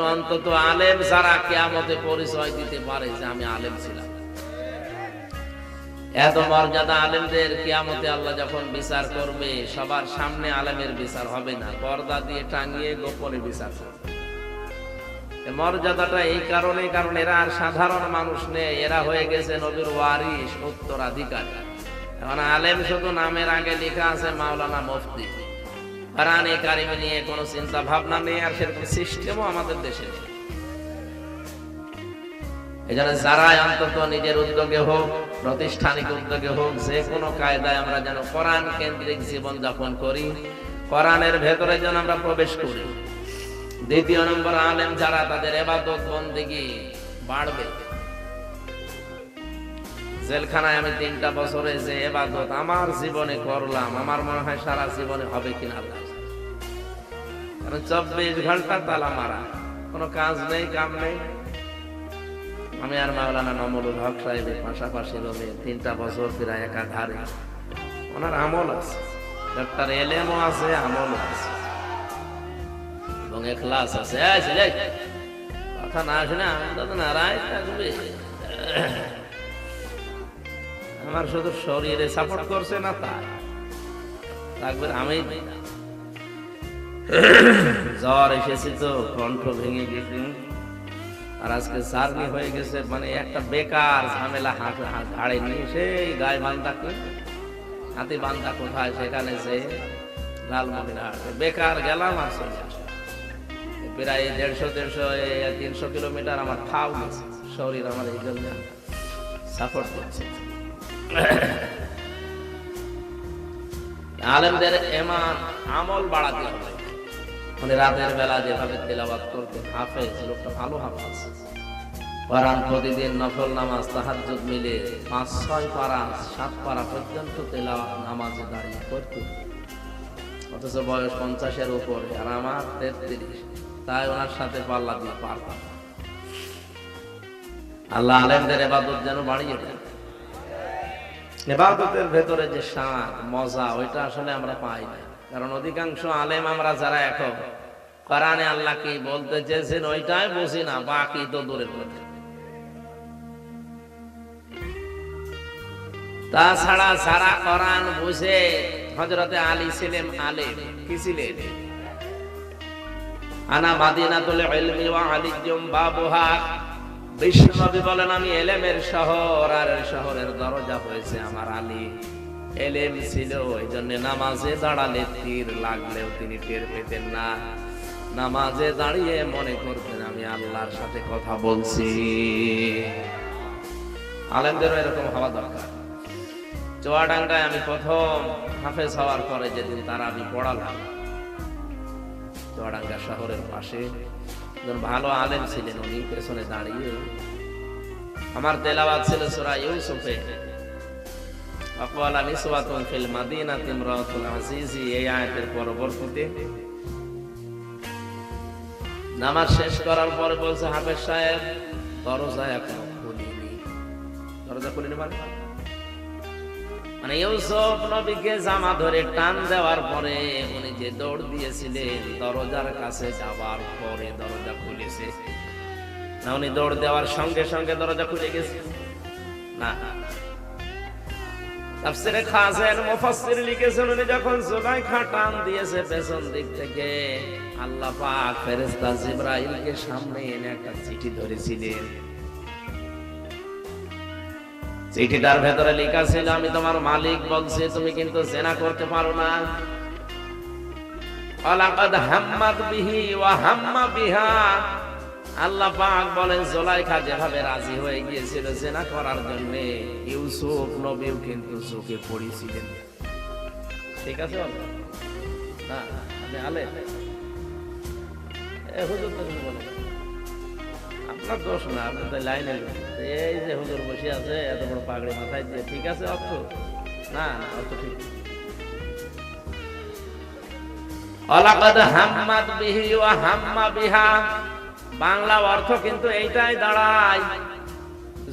অন্তত আলেম পরিচয় দিতে পারে যে আমি আলেম ছিলাম। এত মর্যাদা আলেমদের আল্লাহ যখন বিচার করবে, সবার সামনে আলেমের বিচার হবে না। পর্দা দিয়ে টাঙিয়ে গোপনে বিচার করবে। মর্যাদাটা এই কারণে, কারণ এরা আর সাধারণ মানুষ নেই। এরা হয়ে গেছে নবীর ওয়ারিস উত্তরাধিকারী। এখন আলেম শুধু নামের আগে লেখা আছে, মাওলানা মুফতি। কারিমে নিয়ে কোনো চিন্তা ভাবনা নেই, আর সেরকম সিস্টেমও আমাদের দেশে নেই। এই জন্য যারা অন্তত নিজের উদ্যোগে হোক, প্রাতিষ্ঠানিক উদ্যোগে হোক, যে কোনো কায়দায় আমরা যেন কোরআন কেন্দ্রিক জীবন যাপন করি, কোরআনের ভেতরে যেন আমরা প্রবেশ করি। দ্বিতীয় নম্বর আলেম যারা, তাদের এবাদত বন্দিগি বাড়বে। জেলখানায় আমি তিনটা বছরে যে এবাদত আমার জীবনে করলাম, আমার মনে হয় সারা জীবনে হবে কিনা চব্বিশ ঘণ্টা তালা মারা, কোনো কাজ নেই, কাম নেই। আমি আর মাওলানা নমরুল হক সাহেবের পাশাপাশি রবে তিনটা বছর প্রায় একাধারে। ওনার আমল আছে ডক্টর এলেমও আছে আমল আছে। এবং এখলাস আছে কথা না শুনে আনন্দ নারায় থাকবে। আমার শুধু শরীরে সাপোর্ট করছে না তাই থাকবে আমি জ্বর এসেছি তো, কণ্ঠ ভেঙে গেছে। আর আজকে সারনি হয়ে গেছে মানে একটা বেকার ঝামেলা, হাত ঘাড়ে নিয়ে সেই গায়ে বান্ধা হাতি বান্ধা কোথায়? সেখানে সে লালমনিরহাট বেকার গেলাম আর প্রায় দেড়শো দেড়শো তিনশো কিলোমিটার আমার গেছে শরীর আমার এই জন্য সাপোর্ট করছে। আলেমদের এমান আমল বাড়াতে হবে। মানে রাতের বেলা যেভাবে তেলাবাত করতে হাফেজ, লোকটা ভালো হাফেজ। কোরআন প্রতিদিন নফল নামাজ মিলে পাঁচ, ছয় পারা, সাত পারা পর্যন্ত নামাজে দাঁড়িয়ে করতে অথচ বয়স পঞ্চাশের উপরে আর আমার তেত্রিশ, তাই ওনার সাথে পাল্লা দিয়ে পারতাম আল্লাহ আলেমদের এবাদত যেন বাড়িয়ে দেন। এবাদতের ভেতরে যে স্বাদ, মজা, ওইটা আসলে আমরা পাই না। কারণ অধিকাংশ আলেম আমরা যারা এখন কোরআনে আল্লাহ কি বলতে চেয়েছেন ওইটাই বুঝি না, বাকি তো দূরে কথা তাছাড়া সারা কোরআন বুঝে হজরতে আলী ছিলেন আলেম। কি ছিলেন? আনা মাদিনাতুল ইলমি ওয়া আলিজুম বাবুহা। বিশ্বনবী বলেন, আমি এলেমের শহর, আর শহরের দরজা হয়েছে আমার আলী। এলেম ছিল এই জন্য নামাজে দাঁড়ালে তীর লাগলেও তিনি টের পেতেন না। নামাজে দাঁড়িয়ে মনে করতেন, আমি আল্লাহর সাথে কথা বলছি। আলেমদেরও এরকম হওয়া দরকার। চুয়াডাঙ্গায় আমি প্রথম হাফেজ হওয়ার পরে যেদিন তারা আমি পড়ালাম, চুয়াডাঙ্গা শহরের পাশে একজন ভালো আলেম ছিলেন, উনি পেছনে দাঁড়িয়ে আমার তেলাওয়াত ছিল সূরা ইউসুফে। অকওয়ালা নিসওয়াতুন ফিল মাদিনাতি ইমরাতুল আজিজি, এই আয়াতের পরবর্তীতে নামাজ শেষ করার পরে বলছে, হাফেজ সাহেব দরজা এখন খুলিনি। দরজা খুলিনি মানে? মানে ইউসুফ নবীকে জামা ধরে টান দেওয়ার পরে উনি যে দৌড় দিয়েছিলেন, দরজার কাছে যাবার পরে দরজা খুলেছে। না, উনি দৌড় দেওয়ার সঙ্গে সঙ্গে দরজা খুলে গেছে। না। তাফসিরে খাজেন মুফাসসির লিখেছেন, উনি যখন টান দিয়েছে পেছন দিক থেকে, আল্লাহ পাক ফেরেশতা জিবরাইলকে সামনে এনে একটা চিঠি ধরেছিলেন। চিঠিটার ভেতরে লেখা ছিল, আমি তোমার মালিক, বলছে, তুমি কিন্তু জেনা করতে পারো না। অলাকাদ হাম্মাদ বিহি ওয়া হাম্মা বিহা। আল্লাহ পাক বলেন, জোলাইখা যেভাবে রাজি হয়ে গিয়েছিল জেনা করার জন্য ইউসুফ নবীও কিন্তু চোখে পড়েছিলেন। ঠিক আছে না আলে হুজুর। আপনার দোষ না আপনি তো লাইনে এই যে হুজুর বসে আছে, এত বড় পাগড়ি মাথায় দিয়ে, ঠিক আছে, অর্থ? না না, অর্থ ঠিক অলাকাদ হাম্মাদ বিহি ওয়া হাম্মা বিহা। বাংলা অর্থ কিন্তু এইটাই দাঁড়ায়।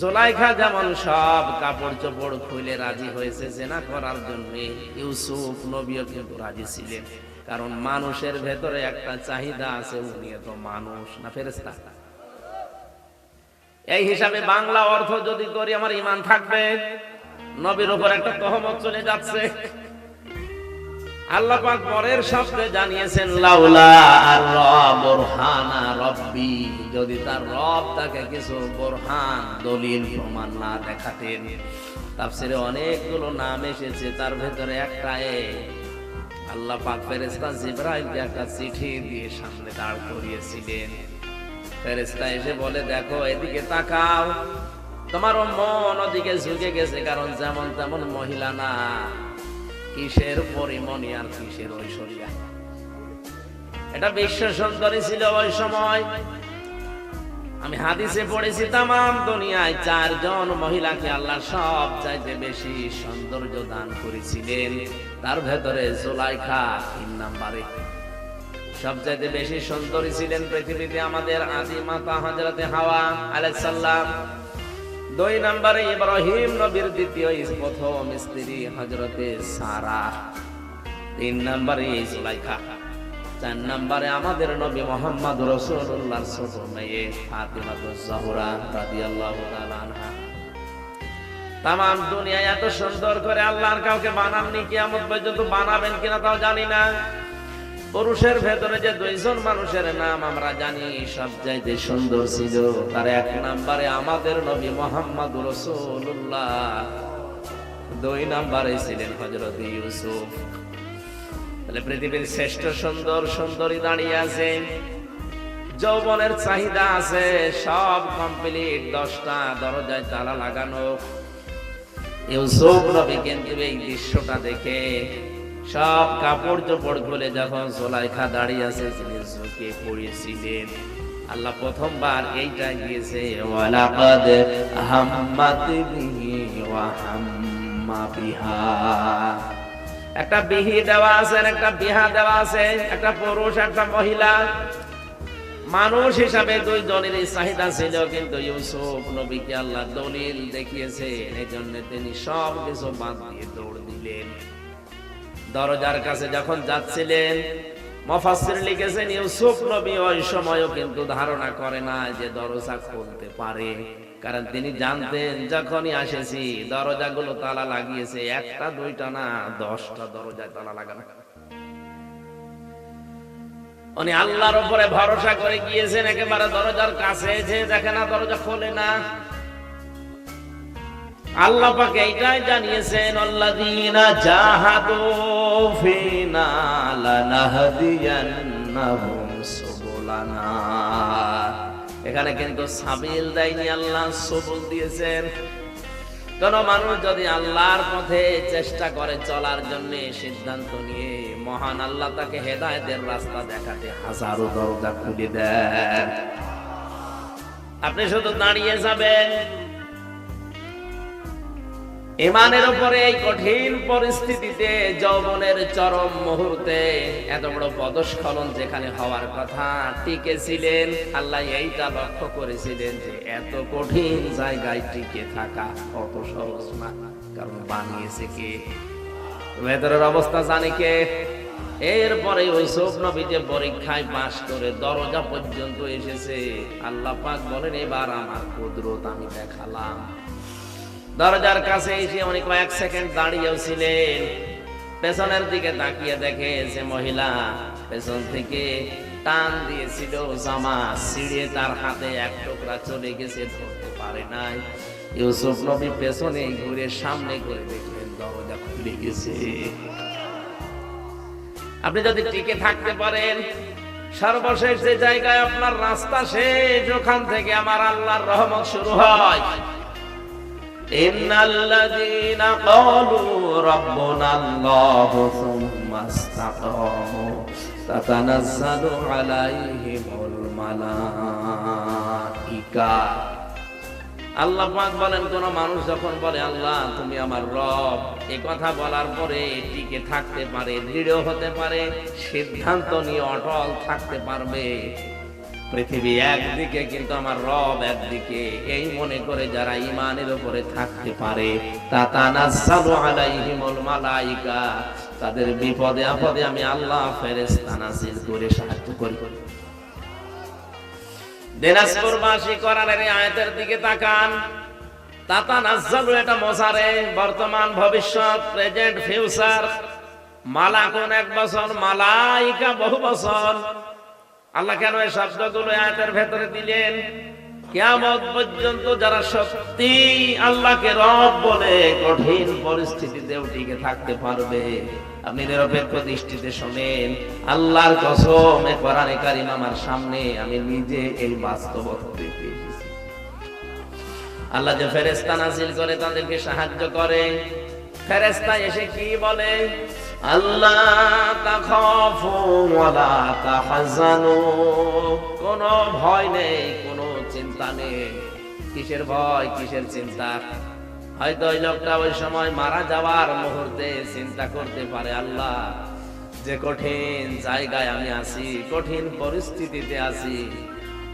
জোলাইখা যেমন সব কাপড় চোপড় খুলে রাজি হয়েছে জেনা করার জন্য, ইউসুফ নবীও কিন্তু রাজি ছিলেন। কারণ মানুষের ভেতরে একটা চাহিদা আছে উনি তো মানুষ না ফেরেস্তা এই হিসাবে বাংলা অর্থ যদি করি, আমার ইমান থাকবে। নবীর উপর একটা তহমত চলে যাচ্ছে। আল্লাহ পাক পরের শব্দে জানিয়েছেন, লাউলা বুরহানা রব্বি। যদি তার রব তাকে কিছু বুরহান দলিল প্রমাণ না দেখাতেন, তাফসিরে অনেকগুলো নাম এসেছে, তার ভেতরে একটা এ। আল্লাহ পাক ফেরেশতা জিবরাইলকে একটা চিঠি দিয়ে সামনে দাঁড় করিয়েছিলেন। ফেরেশতা এসে বলে, দেখো, এদিকে তাকাও। তোমারও মন ওদিকে ঝুঁকে গেছে, কারণ যেমন তেমন মহিলা না। কিসের পরিমণি আর কিসের ঐশ্বরিয়া? এটা বিশ্ব সুন্দরী ছিল ওই সময়। আমি হাদিসে পড়েছি তাম দুনিয়ায় চারজন মহিলাকে আল্লাহ সব চাইতে বেশি সৌন্দর্য দান করেছিলেন। তার ভেতরে জোলাইখা তিন নাম্বারে। সবচাইতে বেশি সুন্দরী ছিলেন পৃথিবীতে আমাদের আদি মাতা হজরতে হাওয়া আলাইহিস সালাম। দুই নম্বরে ইব্রাহিম নবীর দ্বিতীয় প্রথম স্ত্রী হজরতে সারা। তিন নম্বরে সুলাইখা চার নম্বরে আমাদের নবী মোহাম্মদ রসুল্লাহ ছোট মেয়ে ফাতিমা জাহরা তাআলা আনহা। তাম দুনিয়ায় এত সুন্দর করে আল্লাহর কাউকে বানাননি, কিয়ামত পর্যন্ত বানাবেন কিনা তাও জানি না। পুরুষের ভেতরে যে দুইজন মানুষের নাম আমরা জানি, সব চাইতে সুন্দর ছিল। তার এক নাম্বারে আমাদের নবী মোহাম্মদ রসুল্লাহ দুই নাম্বারে ছিলেন হজরত ইউসুফ। তাহলে পৃথিবীর শ্রেষ্ঠ সুন্দর সুন্দরী দাঁড়িয়ে আছে, যৌবনের চাহিদা আছে, সব কমপ্লিট দশটা দরজায় তালা লাগানো। ইউসুফ নবী কিন্তু এই দৃশ্যটা দেখে সব কাপড় চোপড় খুলে যখন সোলাইখা দাঁড়িয়ে আছে, তিনি ঝুঁকে পড়েছিলেন। আল্লাহ প্রথমবার এইটা গিয়েছে ওয়ালাকাদ হাম্মাত বিহি ওয়া হাম্মা বিহা। একটা বিহি দেওয়া আছে একটা বিহা দেওয়া আছে, একটা পুরুষ, একটা মহিলা। মানুষ হিসাবে দুই দলেরই চাহিদা ছিল, কিন্তু ইউসুফ নবীকে আল্লাহ দলিল দেখিয়েছে এই জন্য তিনি সব কিছু বাদ দিয়ে দৌড় দিলেন। দরজার কাছে যখন যাচ্ছিলেন মফাসির লিখেছেন, ইউসুফ নবী ওই সময়ও কিন্তু ধারণা করে না যে দরজা খুলতে পারে। কারণ তিনি জানতেন, যখনই আসেছি, দরজাগুলো তালা লাগিয়েছে, একটা, দুইটা না, দশটা দরজায় তালা লাগানো। উনি আল্লাহর উপরে ভরসা করে গিয়েছেন, একেবারে দরজার কাছে যে দেখে না দরজা খোলে না আল্লাহ পাকে এইটাই জানিয়েছেন, আল্লাযীনা জাহাদু ফিনা লানাহদিয়ান্নাহুম সুবুলানা। এখানে কিন্তু সাবিল দেয়নি, আল্লাহ সবুল দিয়েছেন। কোন মানুষ যদি আল্লাহর পথে চেষ্টা করে চলার জন্য সিদ্ধান্ত নিয়ে, মহান আল্লাহ তাকে হেদায়েতের রাস্তা দেখাতে হাজারো দরজা খুলে দেন। আপনি শুধু দাঁড়িয়ে যাবেন ইমানের উপরে এই কঠিন পরিস্থিতিতে যৌবনের চরম মুহূর্তে এত বড় পদস্খলন যেখানে হওয়ার কথা, টিকে ছিলেন। আল্লাহ এইটা লক্ষ্য করেছিলেন যে এত কঠিন জায়গায় টিকে থাকা অত সহজ না। কারণ বানিয়েছে কে? ভেতরের অবস্থা জানে কে? এরপরে ইউসুফ নবী যে পরীক্ষায় পাশ করে দরজা পর্যন্ত এসেছে। আল্লাহ পাক বলেন, এবার আমার কুদরত আমি দেখালাম। দরজার কাছে এসে উনি কয়েক সেকেন্ড দাঁড়িয়েও ছিলেন। পেছনের দিকে তাকিয়ে দেখে যে মহিলা পেছন থেকে টান দিয়েছিল, জামা ছিঁড়ে তার হাতে এক টুকরা চলে গেছে, ধরতে পারে নাই। ইউসুফ নবী পেছনে ঘুরে সামনে করে দেখলেন, দরজা খুলে গেছে। আপনি যদি টিকে থাকতে পারেন, সর্বশেষ যে জায়গায় আপনার রাস্তা শেষ, ওখান থেকে আমার আল্লাহর রহমত শুরু হয়। إن الذين قالوا ربنا الله ثم استقاموا تتنزل عليهم الملائكة আল্লাহ পাক বলেন কোন মানুষ যখন বলে আল্লাহ তুমি আমার রব এই কথা বলার পরে টিকে থাকতে পারে দৃঢ় হতে পারে সিদ্ধান্ত নিয়ে অটল থাকতে পারবে পৃথিবী একদিকে, কিন্তু আমার রব একদিকে। এই মনে করে যারা ইমানের উপরে থাকতে পারে তাদের বিপদে আপদে আমি আল্লাহ করে সাহায্য করি। দিনাজপুরবাসী কোরআনের দিকে তাকান। এটা বর্তমান ভবিষ্যৎ, প্রেজেন্ট ফিউচার। মালা কোন এক বছর, মালাইকা বহু বছর। আল্লাহ কেন এই শব্দগুলো আয়াতের ভেতরে দিলেন? কিয়ামত পর্যন্ত যারা সত্যি আল্লাহকে রব বলে কঠিন পরিস্থিতিতেও টিকে থাকতে পারবে, আপনি নিরপেক্ষ দৃষ্টিতে শোনেন, আল্লাহর কসম কোরআনে কারিম আমার সামনে, আমি নিজে এই বাস্তবতা দেখে আল্লাহ যে ফেরেস্তা নাজিল করে তাদেরকে সাহায্য করে ফেরেস্তা এসে কি বলে? আল্লাহ তাখাফু ওয়ালা ভয় নেই, কোনো চিন্তা নেই। কিসের ভয়, কিসের চিন্তা? হয়তো ওই লোকটা ওই সময় মারা যাওয়ার মুহূর্তে চিন্তা করতে পারে, আল্লাহ, যে কঠিন জায়গায় আমি আছি, কঠিন পরিস্থিতিতে আছি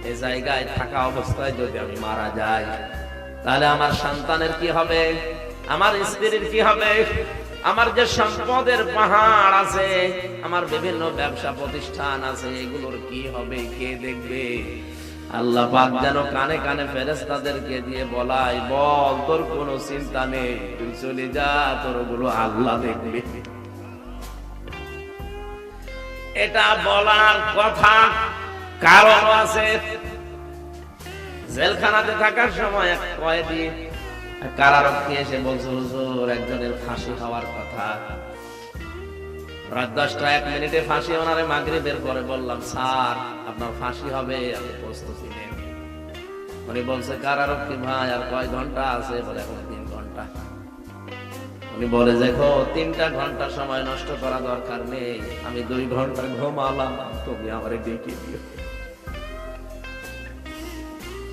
এই জায়গায় থাকা অবস্থায় যদি আমি মারা যাই, তাহলে আমার সন্তানের কি হবে? আমার স্ত্রীর কি হবে? আমার যে সম্পদের পাহাড় আছে, আমার বিভিন্ন ব্যবসা প্রতিষ্ঠান আছে, এগুলোর কি হবে? কে দেখবে? আল্লাহ পাক যেন কানে কানে ফেরেস্তাদেরকে দিয়ে বলাই বল, তোর কোনো চিন্তা নেই, তুই চলে যা, তোর ওগুলো আল্লাহ দেখবে। এটা বলার কথা কারণ আছে। জেলখানাতে থাকার সময় এক কয়েদি কারারক্ষী এসে বলছে, হুজুর, একজনের ফাঁসি হওয়ার কথা। রাত দশটা, এক মিনিটে ফাঁসি ওনারে বললাম, স্যার, আপনার ফাঁসি হবে নেন। উনি বলছে কারারক্ষী ভাই, আর কয় ঘণ্টা আছে? বলে, এখন তিন ঘণ্টা। উনি বলে, দেখো, তিনটা ঘণ্টা সময় নষ্ট করা দরকার নেই, আমি দুই ঘণ্টা ঘুমালাম, তুমি আমার ডেকে দিও।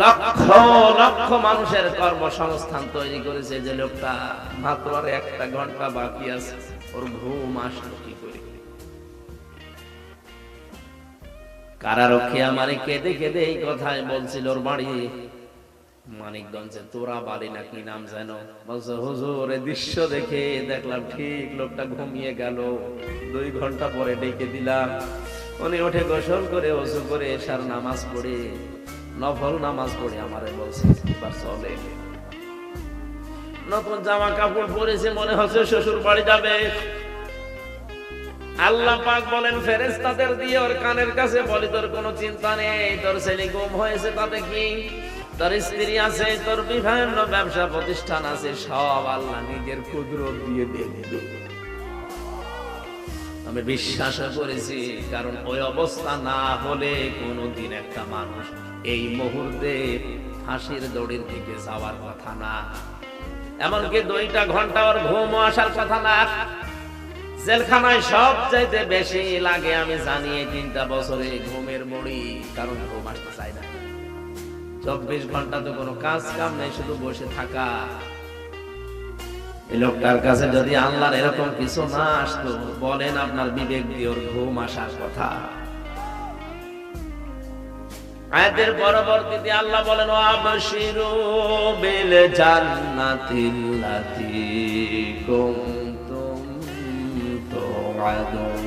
লক্ষ লক্ষ মানুষের কর্মসংস্থান তৈরি করেছে যে লোকটা মাত্র আর একটা ঘণ্টা বাকি আছে। ওর ঘুম আসলো কি করে? কারারক্ষী আমারে কেঁদে কেঁদে এই কথাই বলছিল ওর বাড়ি। মানিকগঞ্জে তোরা বাড়ি না কি নাম যেন? বলছে, হুজুর এই দৃশ্য দেখে দেখলাম ঠিক লোকটা ঘুমিয়ে গেল। দুই ঘণ্টা পরে ডেকে দিলাম। উনি উঠে গোসল করে ওসু করে এসার নামাজ পড়ে নফল নামাজ পড়ে, আমারে বলছে, এবার চলে। নতুন জামা কাপড় পরেছে, মনে হচ্ছে শ্বশুর বাড়ি যাবে। আল্লাহ পাক বলেন, ফেরেশতাদের দিয়ে ওর কানের কাছে বলি, তোর কোনো চিন্তা নেই, তোর ছেলে গুম হয়েছে তাতে কি? তোর স্ত্রী আছে, তোর বিভিন্ন ব্যবসা প্রতিষ্ঠান আছে, সব আল্লাহ নিজের কুদরত দিয়ে দেখবে আমি বিশ্বাস করেছি, কারণ ওই অবস্থা না হলে কোনোদিন একটা মানুষ এই মুহূর্তে ফাঁসির দড়ির দিকে যাওয়ার কথা না। এমনকি দুইটা ঘণ্টা ওর ঘুম আসার কথা না। জেলখানায় সব চাইতে বেশি লাগে আমি জানি তিনটা বছরে ঘুমের মরি কারণ ঘুম আসতে চাই না। চব্বিশ ঘণ্টা তো কোনো কাজ কাম নেই, শুধু বসে থাকা। এই লোকটার কাছে যদি আল্লাহর এরকম কিছু না আসতো, বলেন আপনার বিবেক দিয়ে ওর ঘুম আসার কথা। আয়াতের পরবর্তীতে আল্লাহ বলেন আবশিরু বিল জান্নাতিল্লাতি কুনতুম তুআদুন।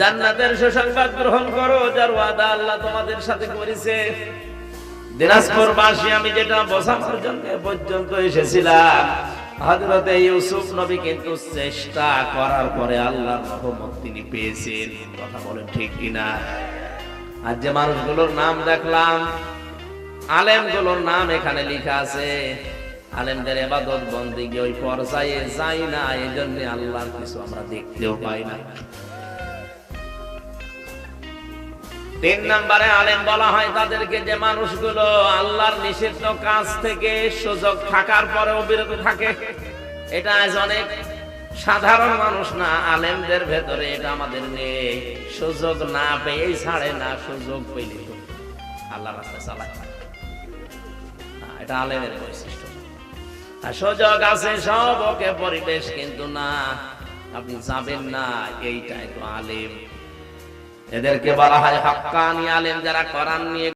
জান্নাতের সুসংবাদ গ্রহণ করো, যার ওয়াদা আল্লাহ তোমাদের সাথে করেছে। দিনাজপুর বাসী আমি যেটা বোঝানোর জন্য পর্যন্ত এসেছিলাম। হযরতে ইউসুফ নবী কিন্তু চেষ্টা করার পরে আল্লাহর রহমত তিনি পেয়েছেন। কথা বলেন ঠিক কিনা? আর যে মানুষগুলোর নাম দেখলাম, আলেমগুলোর নাম এখানে লেখা আছে। আলেমদের এবাদত বন্দিকে ওই পর্যায়ে যাই না এই জন্য আল্লাহর কিছু আমরা দেখতেও পাই না। তিন নম্বরে আলেম বলা হয় তাদেরকে যে মানুষগুলো আল্লাহর নিষিদ্ধ কাজ থেকে সুযোগ থাকার পরেও বিরত থাকে, এটা আজ অনেক সাধারণ মানুষ না, আলেমদের ভেতরে এটা আমাদের নেই। সুযোগ না পেয়ে ছাড়ে না, সুযোগ পেলে আল্লাহ রাস্তায় চালায় এটা আলেমের বৈশিষ্ট্য। আর সুযোগ আছে, সব ওকে পরিবেশ কিন্তু না, আপনি যাবেন না, এইটাই তো আলেম। এদেরকে বলা হয় হক্কানি আলেম যারা কোরআন নিয়ে